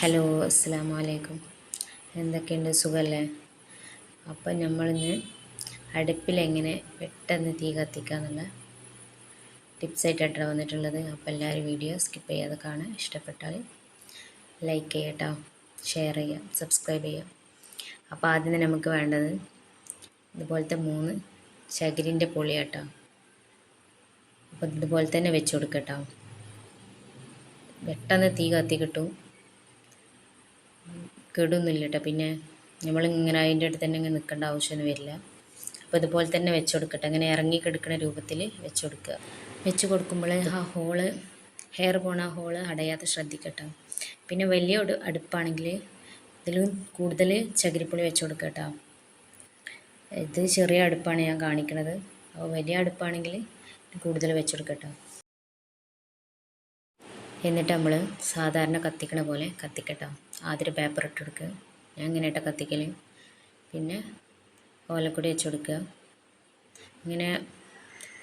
Hello അസ്സാം വലൈക്കും എന്തൊക്കെയുണ്ട് സുഖമല്ലേ അപ്പം നമ്മളിന്ന് അടുപ്പിലെങ്ങനെ പെട്ടെന്ന് തീ കത്തിക്കാന്നുള്ള ടിപ്സായിട്ടാണ് വന്നിട്ടുള്ളത്. അപ്പോൾ എല്ലാവരും വീഡിയോ സ്കിപ്പ് ചെയ്യാതെ കാണാൻ ഇഷ്ടപ്പെട്ടാൽ ലൈക്ക് ചെയ്യട്ടോ ഷെയർ ചെയ്യാം സബ്സ്ക്രൈബ് ചെയ്യാം. അപ്പോൾ ആദ്യം തന്നെ നമുക്ക് വേണ്ടത് ഇതുപോലത്തെ മൂന്ന് ചകിരിന്റെ പൊളിയാട്ടോ. അപ്പോൾ ഇതുപോലെ തന്നെ വെച്ച് കൊടുക്കട്ടോ. പെട്ടെന്ന് തീ കത്തി കിട്ടും. കേടൊന്നുമില്ല കേട്ടോ പിന്നെ നമ്മളിങ്ങനെ അതിന്റെ അടുത്ത് തന്നെ ഇങ്ങനെ നിൽക്കേണ്ട ആവശ്യമൊന്നും വരില്ല. അപ്പോൾ ഇതുപോലെ തന്നെ വെച്ച് കൊടുക്കട്ടെ അങ്ങനെ ഇറങ്ങി കിടക്കുന്ന രൂപത്തിൽ വെച്ച് കൊടുക്കുക വെച്ച് കൊടുക്കുമ്പോൾ ആ ഹോൾ ഹെയർ പോണ ആ ഹോൾ അടയാതെ ശ്രദ്ധിക്കട്ടോ. പിന്നെ വലിയ അടുപ്പാണെങ്കിൽ ഇതിലും കൂടുതൽ ചകിരിപ്പൊളി വെച്ച് കൊടുക്കട്ടോ ഇത് ചെറിയ അടുപ്പാണ് ഞാൻ കാണിക്കുന്നത് അപ്പോൾ വലിയ അടുപ്പാണെങ്കിൽ കൂടുതൽ വെച്ച് കൊടുക്കട്ടോ എന്നിട്ട് നമ്മൾ സാധാരണ കത്തിക്കണ പോലെ കത്തിക്കട്ടോ. ആദ്യം പേപ്പർ ഇട്ട് കൊടുക്കുക ഞാൻ ഇങ്ങനെ ഇട്ട കത്തിക്കൽ പിന്നെ ഓലക്കൊടി വെച്ച് കൊടുക്കുക. ഇങ്ങനെ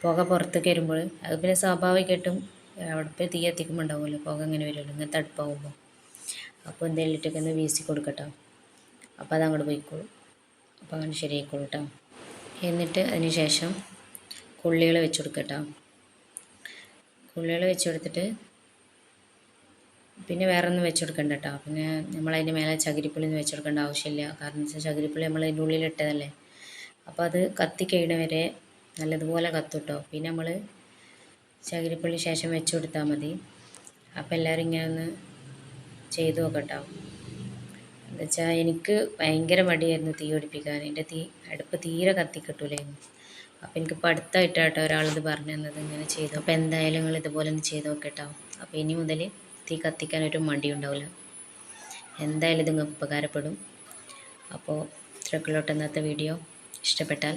പുക പുറത്തേക്ക് വരുമ്പോൾ അത് പിന്നെ സ്വാഭാവികമായിട്ടും അടുപ്പ് തീ എത്തിക്കുമ്പോൾ ഉണ്ടാവുമല്ലോ. പുക ഇങ്ങനെ വരുമല്ലോ. ഇങ്ങനത്തെ അടുപ്പാകുമ്പോൾ അപ്പോൾ എന്തെങ്കിലും ഇട്ടൊക്കെ ഒന്ന് വീശി കൊടുക്കട്ടോ. അപ്പോൾ അത് അങ്ങോട്ട് പോയിക്കോളും. അപ്പോൾ അങ്ങനെ ശരിയായിക്കോളൂ കേട്ടോ എന്നിട്ട് അതിന് ശേഷം കുള്ളികൾ വെച്ച് കൊടുക്കട്ടോ. കുള്ളികൾ വെച്ച് കൊടുത്തിട്ട് പിന്നെ വേറെ ഒന്നും വെച്ച് കൊടുക്കണ്ട കേട്ടോ പിന്നെ നമ്മൾ അതിന്റെ മേലെ ചകിരിപ്പുളി ഒന്നും വെച്ച് കൊടുക്കേണ്ട ആവശ്യമില്ല. കാരണം വെച്ചാൽ ചകിരിപ്പുളി നമ്മൾ അതിന്റെ ഉള്ളിൽ ഇട്ടതല്ലേ അപ്പോൾ അത് കത്തി വരെ നല്ലതുപോലെ കത്തുട്ടോ. പിന്നെ നമ്മൾ ചകിരിപ്പുള്ളി ശേഷം വെച്ച് കൊടുത്താൽ മതി. അപ്പോൾ എല്ലാവരും ഇങ്ങനെ ഒന്ന് ചെയ്തു നോക്കട്ടോ. എന്നുവെച്ചാൽ എനിക്ക് ഭയങ്കര മടിയായിരുന്നു തീ പിടിപ്പിക്കാൻ. എന്റെ തീ അടുപ്പ് തീരെ കത്തി കിട്ടൂലായിരുന്നു അപ്പോൾ എനിക്കിപ്പോൾ അടുത്തായിട്ടാട്ടോ ഒരാളിത് പറഞ്ഞു തന്നത് ഇങ്ങനെ ചെയ്തു. അപ്പോൾ എന്തായാലും നിങ്ങൾ ഇതുപോലെ ഒന്ന് ചെയ്ത് നോക്കട്ടോ. അപ്പോൾ ഇനി മുതൽ തീ കത്തിക്കാൻ ഒരു മടിയുണ്ടാവില്ല. എന്തായാലും ഇത് ഉപകാരപ്പെടും. അപ്പോൾ ഇത്രക്കുള്ളോട്ട് ഇന്നത്തെ വീഡിയോ. ഇഷ്ടപ്പെട്ടാൽ